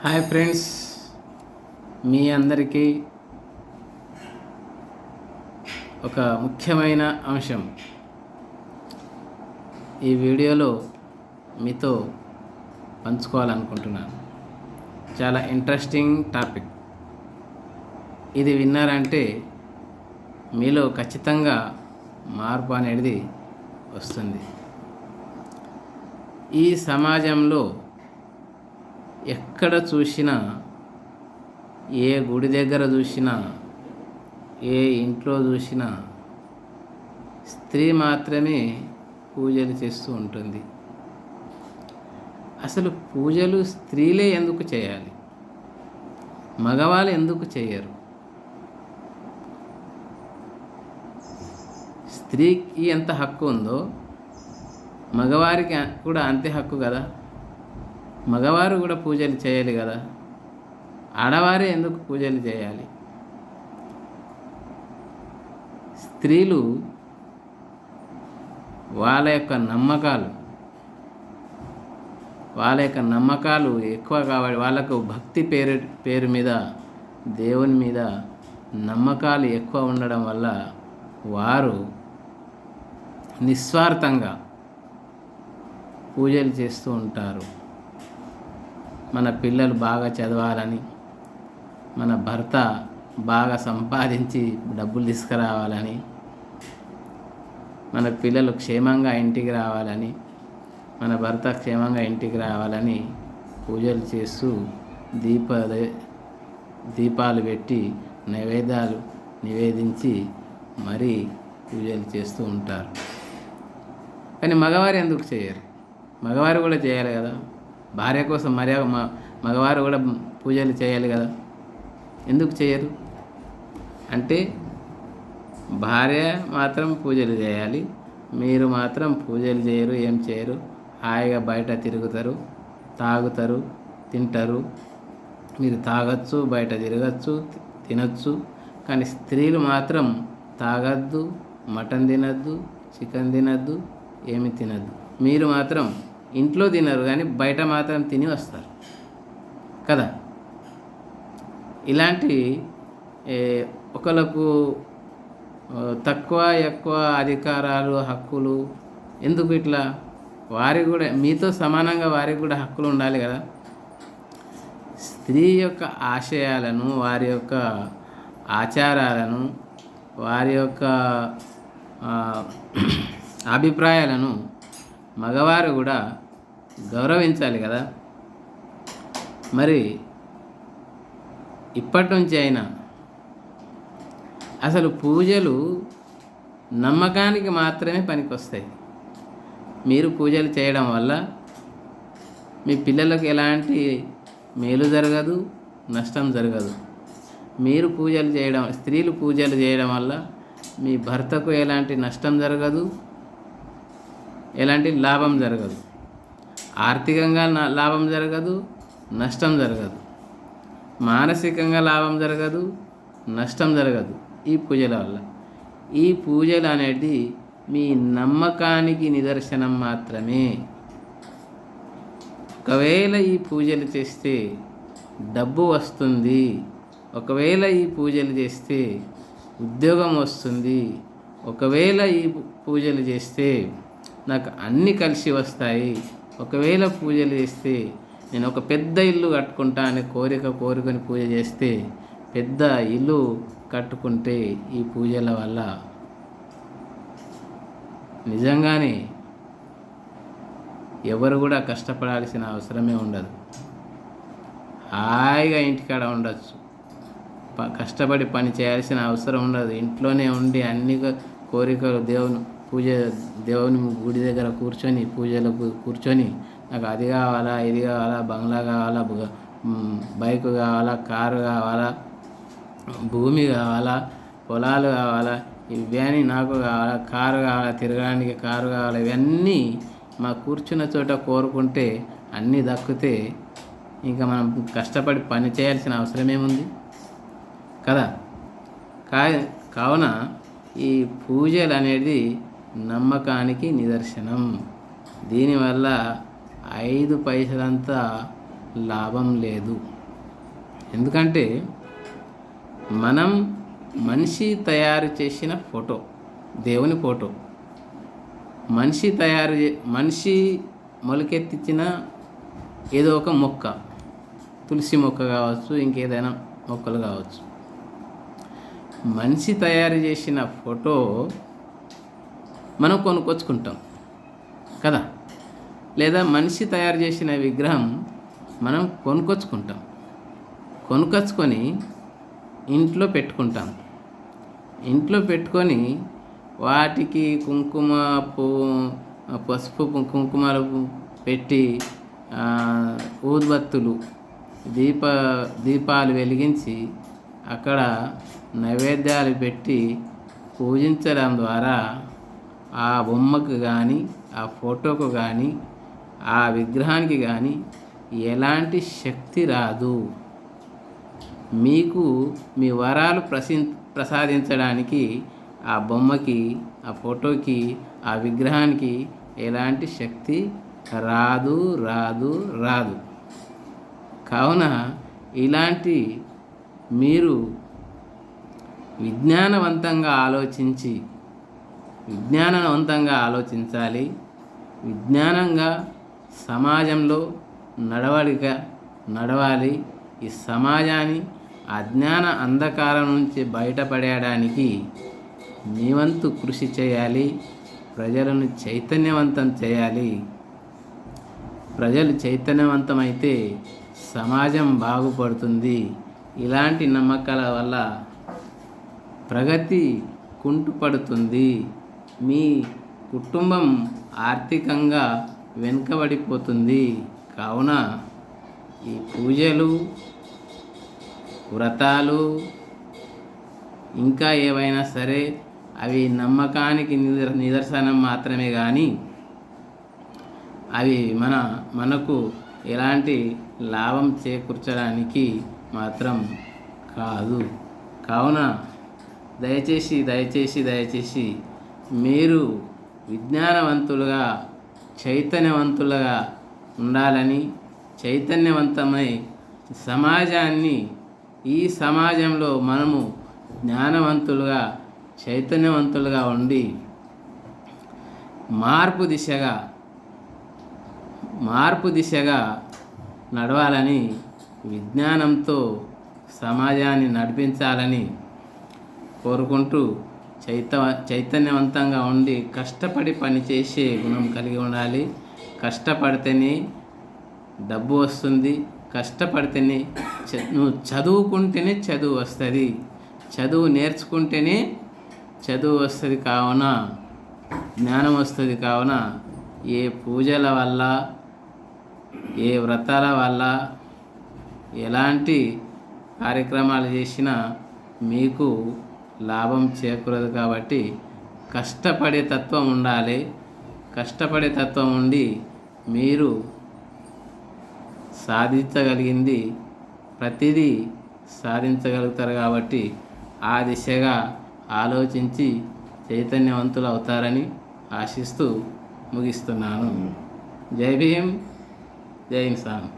Hi friends మీ అందరికీ ఒక ముఖ్యమైన అంశం. ఈ వీడియోలో మీతో పంచుకోవాలనుకుంటున్నాను. చాలా ఇంట్రెస్టింగ్ టాపిక్ ఇది విన్నారంటే మీలో ఖచ్చితంగా మార్పు అనేది వస్తుంది. ఈ సమాజంలో ఎక్కడ చూసినా ఏ గుడి దగ్గర చూసినా ఏ ఇంట్లో చూసినా స్త్రీ మాత్రమే పూజలు చేస్తూ ఉంటుంది. అసలు పూజలు స్త్రీలే ఎందుకు చేయాలి? మగవాళ్ళు ఎందుకు చేయరు? స్త్రీకి ఎంత హక్కు ఉందో మగవారికి కూడా అంతే హక్కు కదా? మగవారు కూడా పూజలు చేయాలి కదా. ఆడవారే ఎందుకు పూజలు చేయాలి? స్త్రీలు వాళ్ళ యొక్క నమ్మకాలు వాళ్ళ యొక్క నమ్మకాలు ఎక్కువ కాబట్టి వాళ్ళకు భక్తి పేరు పేరు మీద దేవుని మీద నమ్మకాలు ఎక్కువ ఉండడం వల్ల వారు నిస్వార్థంగా పూజలు చేస్తూ ఉంటారు. మన పిల్లలు బాగా చదవాలని మన భర్త బాగా సంపాదించి డబ్బులు తీసుకురావాలని మన పిల్లలు క్షేమంగా ఇంటికి రావాలని మన భర్త క్షేమంగా ఇంటికి రావాలని పూజలు చేస్తూ దీప దీపాలు పెట్టి నైవేద్యాలు నివేదించి మరీ పూజలు చేస్తూ ఉంటారు. కానీ మగవారు ఎందుకు చేయరు? మగవారు కూడా చేయాలి కదా? భార్య కోసం మర్యాద మగవారు కూడా పూజలు చేయాలి కదా. ఎందుకు చేయరు? అంటే భార్య మాత్రం పూజలు చేయాలి మీరు మాత్రం పూజలు చేయరు ఏం చేయరు. హాయిగా బయట తిరుగుతారు తాగుతారు తింటారు. మీరు తాగొచ్చు బయట తిరగచ్చు తినచ్చు. కానీ స్త్రీలు మాత్రం తాగద్దు మటన్ తినద్దు చికెన్ తినద్దు ఏమి తినద్దు. మీరు మాత్రం ఇంట్లో తినరు కానీ బయట మాత్రం తిని వస్తారు. కదా? ఇలాంటి ఒకళ్ళకు తక్కువ ఎక్కువ అధికారాలు హక్కులు ఎందుకు ఇట్లా? వారి కూడా మీతో సమానంగా వారికి కూడా హక్కులు ఉండాలి కదా? స్త్రీ యొక్క ఆశయాలను వారి యొక్క ఆచారాలను వారి యొక్క అభిప్రాయాలను మగవారు కూడా గౌరవించాలి కదా. మరి ఇప్పటి నుంచి అయినా అసలు పూజలు నమ్మకానికి మాత్రమే పనికొస్తాయి. మీరు పూజలు చేయడం వల్ల మీ పిల్లలకు ఎలాంటి మేలు జరగదు నష్టం జరగదు. మీరు పూజలు చేయడం స్త్రీలు పూజలు చేయడం వల్ల మీ భర్తకు ఎలాంటి నష్టం జరగదు ఎలాంటి లాభం జరగదు. ఆర్థికంగా లాభం జరగదు నష్టం జరగదు. మానసికంగా లాభం జరగదు నష్టం జరగదు. ఈ పూజల వల్ల. ఈ పూజలు అనేది మీ నమ్మకానికి నిదర్శనం మాత్రమే. ఒకవేళ ఈ పూజలు చేస్తే డబ్బు వస్తుంది. ఒకవేళ ఈ పూజలు చేస్తే ఉద్యోగం వస్తుంది. ఒకవేళ ఈ పూజలు చేస్తే నాకు అన్నీ కలిసి వస్తాయి. ఒకవేళ పూజలు చేస్తే నేను ఒక పెద్ద ఇల్లు కట్టుకుంటా అనే కోరిక కోరుకొని పూజ చేస్తే పెద్ద ఇల్లు కట్టుకుంటే ఈ పూజల వల్ల నిజంగానే ఎవరు కూడా కష్టపడాల్సిన అవసరమే ఉండదు. హాయిగా ఇంటికాడ ఉండొచ్చు. కష్టపడి పని చేయాల్సిన అవసరం ఉండదు. ఇంట్లోనే ఉండి అన్ని కోరికలు దేవుని పూజ దేవుని గుడి దగ్గర కూర్చొని పూజలకు కూర్చొని నాకు అది కావాలా ఇది కావాలా బంగ్లా కావాలా బైక్ కావాలా కారు కావాలా భూమి కావాలా పొలాలు కావాలా ఇవన్నీ నాకు కావాలా కారు కావాలా తిరగడానికి కారు కావాలా ఇవన్నీ మా కూర్చున్న చోట కోరుకుంటే అన్నీ దక్కితే ఇంకా మనం కష్టపడి పని చేయాల్సిన అవసరం ఏముంది? కదా? కా కావున ఈ పూజలు అనేది నమ్మకానికి నిదర్శనం. దీనివల్ల ఐదు పైసలంతా లాభం లేదు. ఎందుకంటే మనం మనిషి తయారు చేసిన ఫోటో దేవుని ఫోటో. మనిషి తయారు చే మనిషి మొలకెత్తించిన ఏదో ఒక మొక్క. తులసి మొక్క కావచ్చు ఇంకేదైనా మొక్కలు కావచ్చు. మనిషి తయారు చేసిన ఫోటో మనం కొనుక్కొచ్చుకుంటాం. కదా? లేదా మనిషి తయారు చేసిన విగ్రహం మనం కొనుక్కొచ్చుకుంటాం. కొనుక్కొచ్చుకొని ఇంట్లో పెట్టుకుంటాం. ఇంట్లో పెట్టుకొని వాటికి కుంకుమ పువ్వు పసుపు కుంకుమలు పెట్టి ఊద్బత్తులు దీప దీపాలు వెలిగించి అక్కడ నైవేద్యాలు పెట్టి పూజించడం ద్వారా ఆ బొమ్మకు కానీ ఆ ఫోటోకు కానీ ఆ విగ్రహానికి కానీ ఎలాంటి శక్తి రాదు. మీకు మీ వరాలు ప్రసి ప్రసాదించడానికి ఆ బొమ్మకి ఆ ఫోటోకి ఆ విగ్రహానికి ఎలాంటి శక్తి రాదు రాదు రాదు. కావున ఇలాంటి మీరు విజ్ఞానవంతంగా ఆలోచించి విజ్ఞానవంతంగా ఆలోచించాలి. విజ్ఞానంగా సమాజంలో నడవడిక నడవాలి. ఈ సమాజాన్ని అజ్ఞాన అంధకారం నుంచి బయటపడేయడానికి మీ వంతు కృషి చేయాలి. ప్రజలను చైతన్యవంతం చేయాలి. ప్రజలు చైతన్యవంతమైతే సమాజం బాగుపడుతుంది. ఇలాంటి నమ్మకాల వల్ల ప్రగతి కుంటుపడుతుంది. మీ కుటుంబం ఆర్థికంగా వెనుకబడిపోతుంది. కావున ఈ పూజలు వ్రతాలు ఇంకా ఏవైనా సరే అవి నమ్మకానికి నిదర్ నిదర్శనం మాత్రమే కానీ అవి మన మనకు ఎలాంటి లాభం చేకూర్చడానికి మాత్రం కాదు. కావున దయచేసి దయచేసి దయచేసి మీరు విజ్ఞానవంతులుగా చైతన్యవంతులుగా ఉండాలని చైతన్యవంతమై సమాజాన్ని ఈ సమాజంలో మనము జ్ఞానవంతులుగా చైతన్యవంతులుగా ఉండి మార్పు దిశగా మార్పు దిశగా నడవాలని విజ్ఞానంతో సమాజాన్ని నడిపించాలని కోరుకుంటూ చైత చైతన్యవంతంగా ఉండి కష్టపడి పనిచేసే గుణం కలిగి ఉండాలి. కష్టపడితేనే డబ్బు వస్తుంది. కష్టపడితేనే నువ్వు చదువుకుంటేనే చదువు వస్తుంది. చదువు నేర్చుకుంటేనే చదువు వస్తుంది కావున జ్ఞానం వస్తుంది కావున ఏ పూజల వల్ల ఏ వ్రతాల వల్ల ఎలాంటి కార్యక్రమాలు చేసినా మీకు లాభం చేకూరదు కాబట్టి కష్టపడే తత్వం ఉండాలి. కష్టపడే తత్వం ఉండి మీరు సాధించగలిగింది ప్రతిదీ సాధించగలుగుతారు కాబట్టి ఆ దిశగా ఆలోచించి చైతన్యవంతులు అవుతారని ఆశిస్తూ ముగిస్తున్నాను. జై భీమ్ జై ఇన్సాన్